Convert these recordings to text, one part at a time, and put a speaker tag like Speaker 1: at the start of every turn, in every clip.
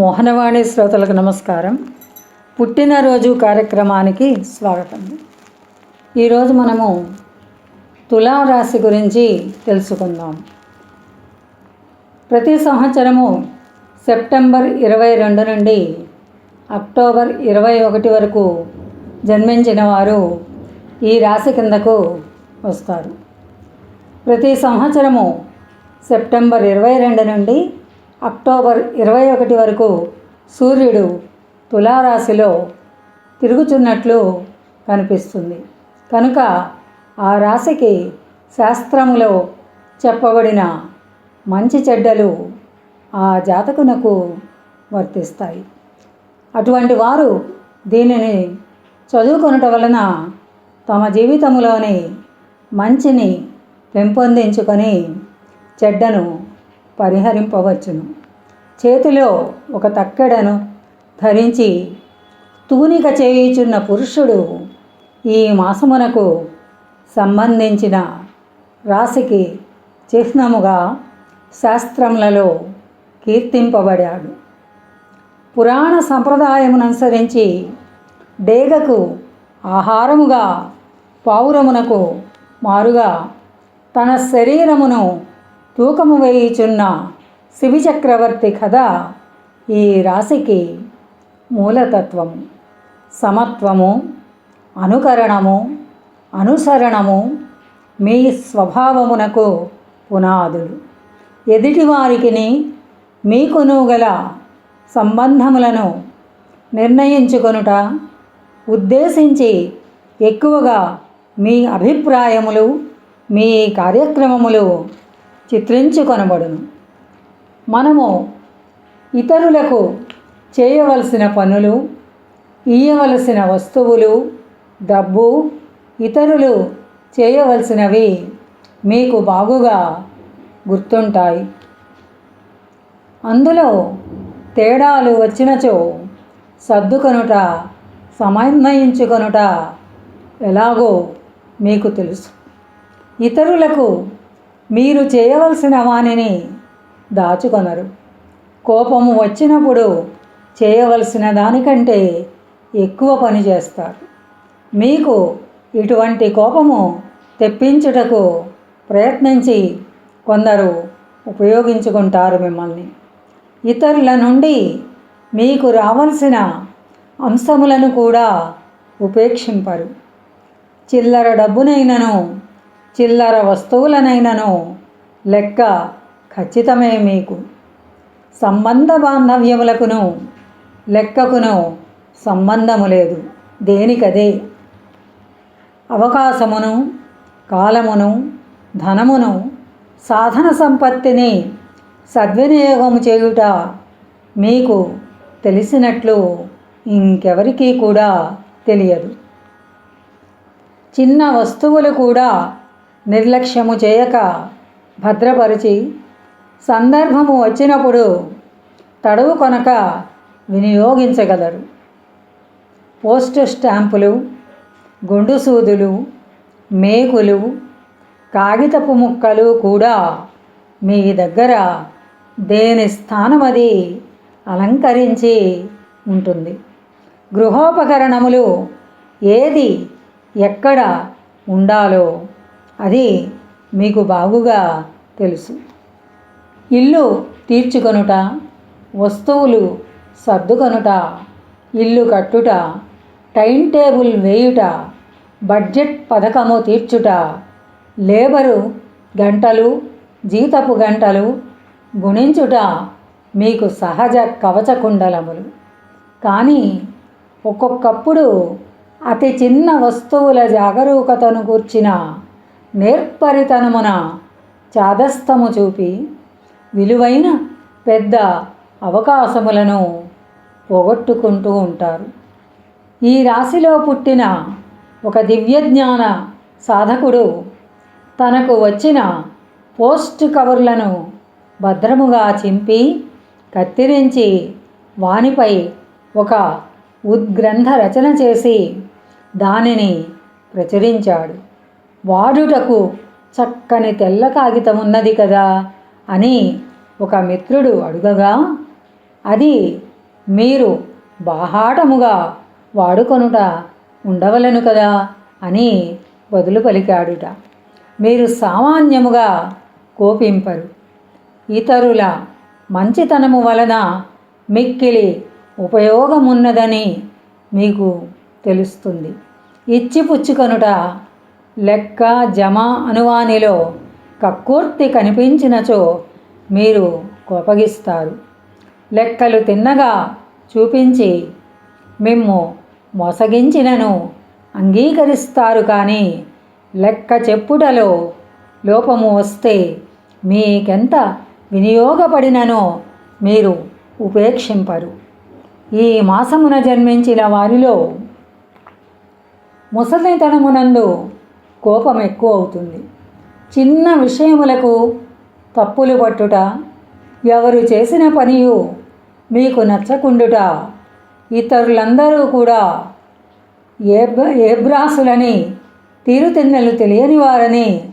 Speaker 1: మోహనవాణి శ్రోతలకు నమస్కారం. పుట్టినరోజు కార్యక్రమానికి స్వాగతం. ఈరోజు మనము తులారాశి గురించి తెలుసుకుందాం. ప్రతి సంవత్సరము సెప్టెంబర్ ఇరవై రెండు నుండి అక్టోబర్ ఇరవై ఒకటి వరకు జన్మించిన వారు ఈ రాశి కిందకు వస్తారు. ప్రతి సంవత్సరము సెప్టెంబర్ ఇరవై రెండు నుండి అక్టోబర్ ఇరవై ఒకటి వరకు సూర్యుడు తులారాశిలో తిరుగుచున్నట్లు కనిపిస్తుంది. కనుక ఆ రాశికి శాస్త్రంలో చెప్పబడిన మంచి చెడ్డలు ఆ జాతకునకు వర్తిస్తాయి. అటువంటి వారు దీనిని చదువుకొనట వలన తమ జీవితంలోని మంచిని పెంపొందించుకొని చెడ్డను పరిహరింపవచ్చును. చేతిలో ఒక తక్కెడను ధరించి తూనిక చేయుచున్న పురుషుడు ఈ మాసమునకు సంబంధించిన రాశికి చిహ్నముగా శాస్త్రములలో కీర్తింపబడాడు. పురాణ సంప్రదాయముననుసరించి డేగకు ఆహారముగా పావురమునకు మారుగా తన శరీరమును తూకము వేయుచున్న శివిచక్రవర్తి కథ ఈ రాశికి మూలతత్వము. సమత్వము అనుకరణము అనుసరణము మీ స్వభావమునకు పునాదులు. ఎదుటివారికిని మీకును గల సంబంధములను నిర్ణయించుకొనుట ఉద్దేశించి ఎక్కువగా మీ అభిప్రాయములు మీ కార్యక్రమములు చిత్రించుకొనబడును మనము ఇతరులకు చేయవలసిన పనులు ఇయ్యవలసిన వస్తువులు డబ్బు ఇతరులు చేయవలసినవి మీకు బాగుగా గుర్తుంటాయి. అందులో తేడాలు వచ్చినచో సర్దుకొనుట సమన్వయించుకొనుట ఎలాగో మీకు తెలుసు. ఇతరులకు మీరు చేయవలసిన వానిని దాచుకొనరు. కోపము వచ్చినప్పుడు చేయవలసిన దానికంటే ఎక్కువ పని చేస్తారు. మీకు ఇటువంటి కోపము తెప్పించుటకు ప్రయత్నించి కొందరు ఉపయోగించుకుంటారు మిమ్మల్ని. ఇతరుల నుండి మీకు రావాల్సిన అంశములను కూడా ఉపేక్షింపరు. చిల్లర డబ్బునైనను చిల్లర వస్తువులనైనను లెక్క ఖచ్చితమే మీకు. సంబంధ బాంధవ్యములకును లెక్కకును సంబంధము లేదు. దేనికదే? అవకాశమును కాలమును ధనమును సాధన సంపత్తిని సద్వినియోగము చేయుట మీకు తెలిసినట్లు ఇంకెవరికీ కూడా తెలియదు. చిన్న వస్తువులు కూడా నిర్లక్ష్యము చేయక భద్రపరిచి సందర్భము వచ్చినప్పుడు తడవు కొనక వినియోగించగలరు. పోస్ట్ స్టాంపులు గుండు సూదులు మేకులు కాగితపు ముక్కలు కూడా మీ దగ్గర దేని స్థానమది అలంకరించి ఉంటుంది. గృహోపకరణములు ఏది ఎక్కడ ఉండాలో అది మీకు బాగుగా తెలుసు. ఇల్లు తీర్చుకొనుట వస్తువులు సర్దుకొనుట ఇల్లు కట్టుట టైం టేబుల్ వేయుట బడ్జెట్ పథకము తీర్చుట లేబరు గంటలు జీతపు గంటలు గుణించుట మీకు సహజ కవచ కుండలములు. కానీ ఒక్కొక్కప్పుడు అతి చిన్న వస్తువుల జాగరూకతను కూర్చిన నేర్పరితనమున చాదస్తము చూపి విలువైన పెద్ద అవకాశములను పోగొట్టుకుంటూ ఉంటారు. ఈ రాశిలో పుట్టిన ఒక దివ్యజ్ఞాన సాధకుడు తనకు వచ్చిన పోస్ట్ కవర్లను భద్రముగా చింపి కత్తిరించి వానిపై ఒక ఉద్గ్రంథ రచన చేసి దానిని ప్రచురించాడు. వాడుటకు చక్కని తెల్ల కాగితం ఉన్నది కదా అని ఒక మిత్రుడు అడుగగా అది మీరు బాహాటముగా వాడుకొనుట ఉండవలను కదా అని బదులు పలికాడుట. మీరు సామాన్యముగా కోపింపరు. ఇతరుల మంచితనము వలన మిక్కిలి ఉపయోగమున్నదని మీకు తెలుస్తుంది. ఇచ్చి పుచ్చుకొనుట లెక్క జమ అనువానిలో కక్కుర్తి కనిపించినచో మీరు కోపగిస్తారు. లెక్కలు తిన్నగా చూపించి మిమ్ము మోసగించినను అంగీకరిస్తారు కానీ లెక్క చెప్పుటలో లోపము వస్తే మీకెంత వినియోగపడిననో మీరు ఉపేక్షింపరు. ఈ మాసమున జన్మించిన వారిలో ముసలితనమునందు కోపం ఎక్కువ అవుతుంది చిన్న విషయములకు తప్పులు పట్టుట ఎవరు చేసిన పనియు మీకు నచ్చకుండుట. ఇతరులందరూ కూడా ఏబ్ర ఏబ్రాసులని తీరుతెన్నెలు తెలియని వారని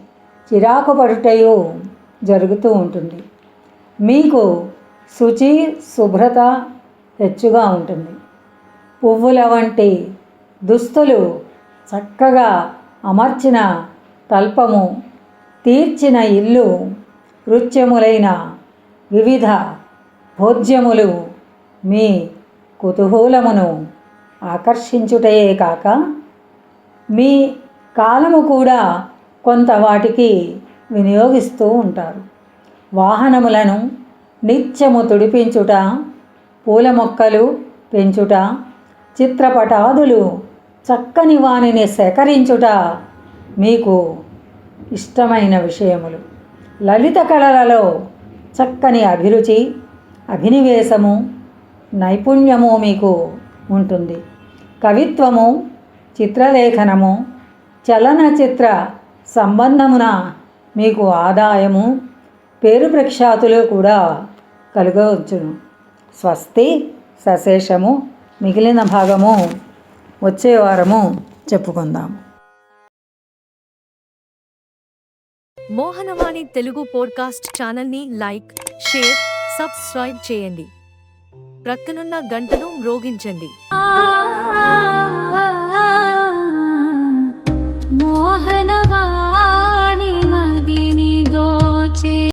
Speaker 1: చిరాకు పడుటయు జరుగుతూ ఉంటుంది. మీకు శుచి శుభ్రత హెచ్చుగా ఉంటుంది. పువ్వుల వంటి దుస్తులు చక్కగా అమర్చిన తల్పము తీర్చిన ఇల్లు కృత్యములైన వివిధ భోజ్యములు మీ కుతూహూలమును ఆకర్షించుటయే కాక మీ కాలము కూడా కొంత వాటికి వినియోగిస్తూ ఉంటారు. వాహనములను నిత్యము తుడిపించుట పూల మొక్కలు పెంచుట చిత్రపటాదులు చక్కని వానిని సేకరించుట మీకు ఇష్టమైన విషయములు. లలిత కళలలో చక్కని అభిరుచి అభినివేశము నైపుణ్యము మీకు ఉంటుంది. కవిత్వము చిత్రలేఖనము చలనచిత్ర సంబంధమున మీకు ఆదాయము పేరు ప్రఖ్యాతులు కూడా కలగవచ్చును. స్వస్తి సశేషము మిగిలిన భాగము వచ్చే వారము చెప్పుకుందాం.
Speaker 2: మోహనవాణి తెలుగు పోడ్కాస్ట్ ఛానల్ని లైక్ షేర్ సబ్స్క్రైబ్ చేయండి. ప్రక్కనున్న గంటను మ్రోగించండి.